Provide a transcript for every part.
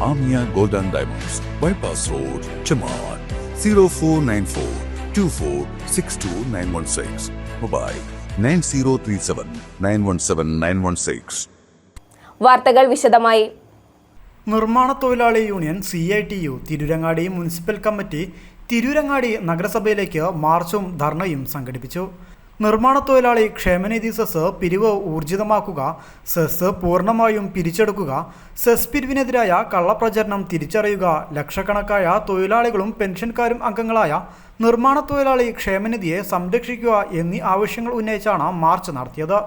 Amia Golden Diamonds, Bypass Road, Chamar, 0494 2462916. Mobile 9037 917 916. വാർത്തകൾ വിശദമായി നിർമ്മാണ തൊഴിലാളി union C I T U Tirurangadi municipal committee Tirurangadi നഗരസഭയിലേക്ക് മാർച്ചും ധർണയും സംഘടിപ്പിച്ചു നിർമ്മാണ തൊഴിലാളി ക്ഷേമനിധി സെസ് പിരിവ് ഊർജിതമാക്കുക സെസ് പൂർണമായും പിരിച്ചെടുക്കുക സെസ് പിരിവിനെതിരായ കള്ളപ്രചരണം തിരിച്ചറിയുക ലക്ഷക്കണക്കായ തൊഴിലാളികളും പെൻഷൻകാരും അംഗങ്ങളായ നിർമ്മാണ തൊഴിലാളി ക്ഷേമനിധിയെ സംരക്ഷിക്കുക എന്നീ ആവശ്യങ്ങൾ ഉന്നയിച്ചാണ് മാർച്ച് നടത്തിയത്.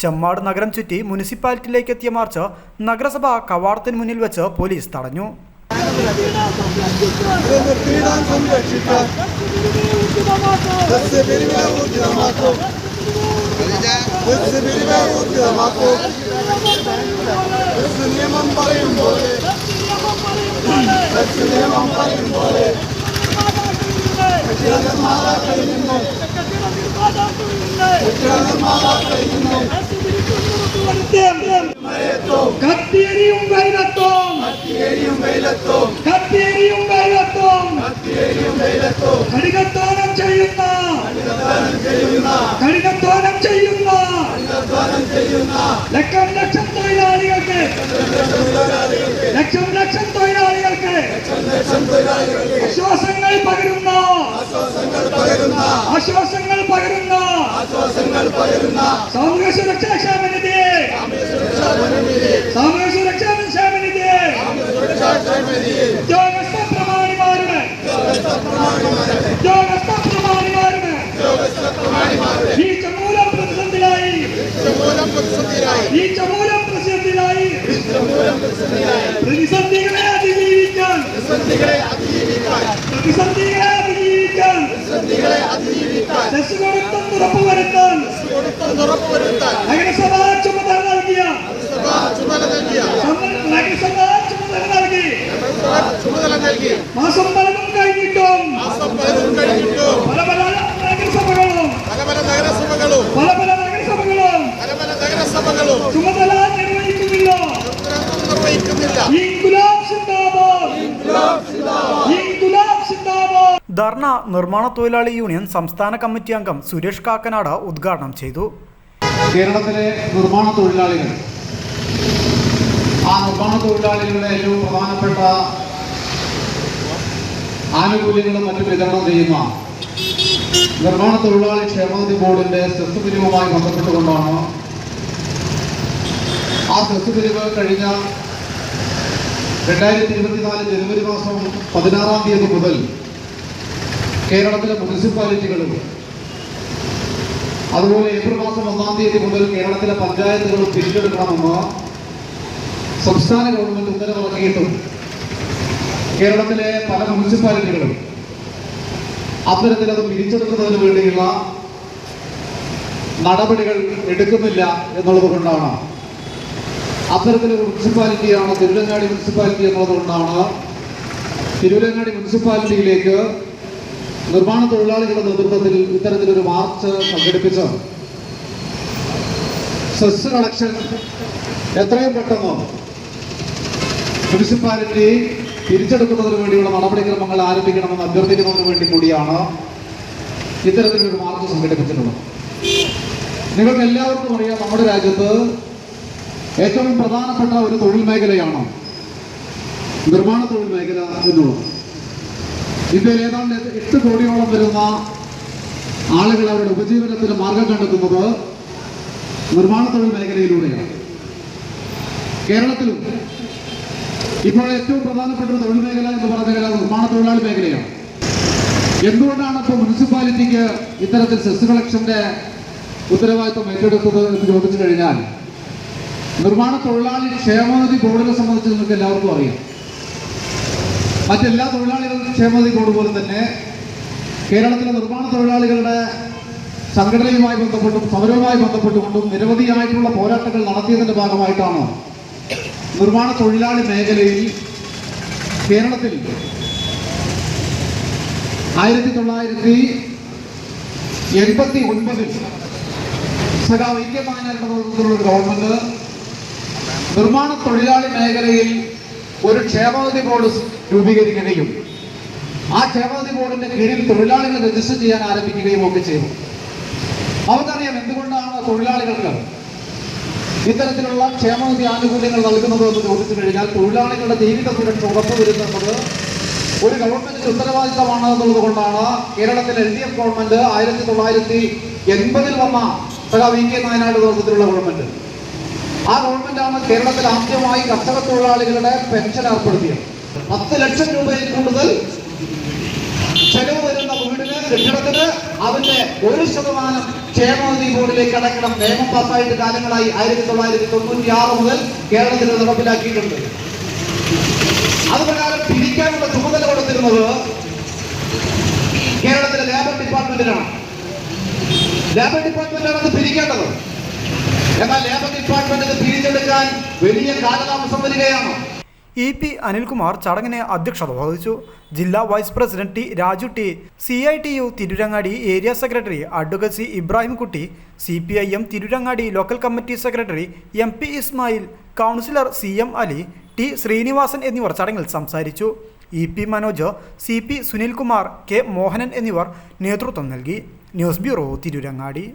ചെമ്മാട് നഗരം ചുറ്റി മുനിസിപ്പാലിറ്റിയിലേക്ക് എത്തിയ മാർച്ച് നഗരസഭ കവാടത്തിന് മുന്നിൽ വെച്ച് പോലീസ് തടഞ്ഞു. നിർത്തിയിടാൻ സംരക്ഷിക്കാൻ ബസ് പിരിവ് ഊർജിതമാക്കും ബസ് പിരിവ് ഊർജിതമാക്കും ബസ് നിയമം പറയും പോലെ ബസ് നിയമം പറയും പോലെ കെട്ടിട നിർമ്മാതാക്കളിൽ നിന്നും കെട്ടിട നിർമ്മാതാക്കളിൽ നിന്നും കത്തിയരിയും വെയിലത്തും കത്തിയേരിയും ആശ്വാസങ്ങൾ പകരുന്ന ആശ്വാസങ്ങൾ പകരുന്ന സാമൂഹ്യ സുരക്ഷാ ക്ഷേമനിധി. സാമൂഹ്യ സുരക്ഷാ ക്ഷേമനിധി. ഉദ്യോഗസ്ഥ പ്രമാണിമാരുടെ. ഉദ്യോഗസ്ഥ പ്രമാണിമാരുടെ. ഈ ചമൂല പ്രതിസന്ധിയായി ഈ ചമൂലം രസകൊടുത്തം ഉറപ്പുവരുത്താൻ നഗരസഭ ചുമതല നൽകിയ ചുമതല നഗരസഭ ചുമതല നൽകി. മാസം പലതും കഴിഞ്ഞിട്ടും പല പല നഗരസഭകളും പല പല നഗരസഭകളും പല പല നഗരസഭകളും പല പല നഗരസഭകളും ധർണ നിർമ്മാണ തൊഴിലാളി യൂണിയൻ സംസ്ഥാന കമ്മിറ്റി അംഗം സുരേഷ് കാക്കനാട് ഉദ്ഘാടനം ചെയ്തു. കേരളത്തിലെ നിർമ്മാണ തൊഴിലാളികൾ ആ നിർമ്മാണ തൊഴിലാളികളുടെ ഏറ്റവും പ്രധാനപ്പെട്ട ആനുകൂല്യങ്ങളും മറ്റും വിതരണം ചെയ്യുന്ന നിർമ്മാണ തൊഴിലാളി ക്ഷേമനിധി ബോർഡിന്റെ സെസ് പിരിവുമായി ബന്ധപ്പെട്ടുകൊണ്ടാണ് ആ സെസ് പിരിവ് കഴിഞ്ഞ രണ്ടായിരത്തി ഇരുപത്തിനാല് ജനുവരി മാസം പതിനാറാം തീയതി മുതൽ കേരളത്തിലെ മുനിസിപ്പാലിറ്റികളും അതുപോലെ ഏപ്രിൽ മാസം ഒന്നാം തീയതി മുതൽ കേരളത്തിലെ പഞ്ചായത്തുകളും പിരിച്ചെടുക്കണമെന്ന് സംസ്ഥാന ഗവൺമെന്റ് ഉത്തരവിറക്കിയിട്ടും കേരളത്തിലെ പല മുനിസിപ്പാലിറ്റികളും അത്തരത്തിൽ അത് പിരിച്ചെടുക്കുന്നതിന് വേണ്ടിയുള്ള നടപടികൾ എടുക്കുന്നില്ല എന്നുള്ളത് കൊണ്ടാണ്. അത്തരത്തിലൊരു മുനിസിപ്പാലിറ്റിയാണ് തിരുവരങ്ങാടി മുനിസിപ്പാലിറ്റി എന്നുള്ളത് കൊണ്ടാണ് തിരുവരങ്ങാടി മുനിസിപ്പാലിറ്റിയിലേക്ക് നിർമ്മാണ തൊഴിലാളികളുടെ നേതൃത്വത്തിൽ ഇത്തരത്തിലൊരു മാർച്ച് സംഘടിപ്പിച്ച് സെസ് കളക്ഷൻ എത്രയും പെട്ടെന്ന് മുനിസിപ്പാലിറ്റി തിരിച്ചെടുക്കുന്നതിന് വേണ്ടിയുള്ള നടപടിക്രമങ്ങൾ ആരംഭിക്കണമെന്ന് അഭ്യർത്ഥിക്കുന്നതിന് വേണ്ടി കൂടിയാണ് ഇത്തരത്തിലൊരു മാർച്ച് സംഘടിപ്പിച്ചിട്ടുള്ളത്. നിങ്ങൾക്ക് എല്ലാവർക്കും അറിയാം നമ്മുടെ രാജ്യത്ത് ഏറ്റവും പ്രധാനപ്പെട്ട ഒരു തൊഴിൽ മേഖലയാണ് നിർമ്മാണ തൊഴിൽ മേഖല എന്നുള്ളത്. ഇന്ത്യയിൽ ഏതാണ്ട് എട്ട് കോടിയോളം വരുന്ന ആളുകൾ അവരുടെ ഉപജീവനത്തിന് മാർഗം കണ്ടെത്തുന്നത് നിർമ്മാണ തൊഴിൽ മേഖലയിലൂടെയാണ്. കേരളത്തിലും ഇപ്പോൾ ഏറ്റവും പ്രധാനപ്പെട്ട ഒരു തൊഴിൽ മേഖല എന്ന് പറഞ്ഞാൽ നിർമ്മാണ തൊഴിലാളി മേഖലയാണ്. എന്തുകൊണ്ടാണ് ഇപ്പോൾ മുനിസിപ്പാലിറ്റിക്ക് ഇത്തരത്തിൽ സെസ് കളക്ഷന്റെ ഉത്തരവാദിത്വം ഏറ്റെടുത്തത് എന്ന് ചോദിച്ചു കഴിഞ്ഞാൽ നിർമ്മാണ തൊഴിലാളി ക്ഷേമനിധി ബോർഡിനെ സംബന്ധിച്ച് നിങ്ങൾക്ക് എല്ലാവർക്കും അറിയാം. മറ്റെല്ലാ തൊഴിലാളികളുടെ ക്ഷേമനിധിക്കോട് പോലെ തന്നെ കേരളത്തിലെ നിർമ്മാണ തൊഴിലാളികളുടെ സംഘടനയുമായി ബന്ധപ്പെട്ടും സമരവുമായി ബന്ധപ്പെട്ടുകൊണ്ടും നിരവധിയായിട്ടുള്ള പോരാട്ടങ്ങൾ നടത്തിയതിന്റെ ഭാഗമായിട്ടാണ് നിർമ്മാണ തൊഴിലാളി മേഖലയിൽ കേരളത്തിൽ ആയിരത്തി തൊള്ളായിരത്തി എൺപത്തി ഒൻപതിൽ സഖാവ് ഇന്ത്യ നേതൃത്വത്തിലുള്ള ഗവൺമെന്റ് നിർമ്മാണ തൊഴിലാളി മേഖലയിൽ ഒരു ക്ഷേമനിധി ബോർഡ് രൂപീകരിക്കുകയും ആ ക്ഷേമനിധി ബോർഡിന്റെ കീഴിൽ തൊഴിലാളികൾ രജിസ്റ്റർ ചെയ്യാൻ ആരംഭിക്കുകയും ഒക്കെ ചെയ്തു. അവർക്കറിയാം എന്തുകൊണ്ടാണ് തൊഴിലാളികൾക്ക് ഇത്തരത്തിലുള്ള ക്ഷേമനിധി ആനുകൂല്യങ്ങൾ നൽകുന്നത് എന്ന് ചോദിച്ചു കഴിഞ്ഞാൽ തൊഴിലാളികളുടെ ജീവിത സുരക്ഷ ഉറപ്പുവരുത്തുന്നത് ഒരു ഗവൺമെന്റിന്റെ ഉത്തരവാദിത്തമാണ് എന്നുള്ളത് കൊണ്ടാണ് കേരളത്തിലെ എൽ ഡി എഫ് ഗവൺമെന്റ് ആയിരത്തി തൊള്ളായിരത്തി എൺപതിൽ വന്ന സഖാ വി കെ നായനാട് നേതൃത്വത്തിലുള്ള ഗവൺമെന്റ്. ആ ഗവൺമെന്റാണ് കേരളത്തിൽ ആദ്യമായി കർഷക തൊഴിലാളികളുടെ പെൻഷൻ ഏർപ്പെടുത്തിയത്. പത്ത് ലക്ഷം രൂപയിൽ കൂടുതൽ ചെലവ് വരുന്ന വീടിന് കെട്ടിടത്തിന് അതിന്റെ ഒരു ശതമാനം ക്ഷേമനിധി ബോർഡിലേക്ക് അടയ്ക്കണം. നിയമം പാസ്സായിട്ട് കാലങ്ങളായി ആയിരത്തി തൊള്ളായിരത്തി തൊണ്ണൂറ്റി ആറ് മുതൽ കേരളത്തിൽ നടപ്പിലാക്കിയിട്ടുണ്ട്. അതുപ്രകാരം പിരിക്കാനുള്ള ചുമതല കൊടുത്തിരുന്നത് കേരളത്തിലെ ലേബർ ഡിപ്പാർട്ട്മെന്റിനാണ്. ലേബർ ഡിപ്പാർട്ട്മെന്റാണ് അത് പിരിക്കേണ്ടത്. വലിയ ഇ പി അനിൽകുമാർ ചടങ്ങിന് അധ്യക്ഷത വഹിച്ചു. ജില്ലാ vice president T Raju T C I T U Tirurangadi area secretary advocate C Ibrahimkutty C P I M Tirurangadi local committee secretary M P Ismail councillor C M Ali T Srinivasan എന്നിവർ ചടങ്ങിൽ സംസാരിച്ചു. E P Manoj C P Sunilkumar K Mohanan എന്നിവർ നേതൃത്വം നൽകി. News bureau Tirurangadi.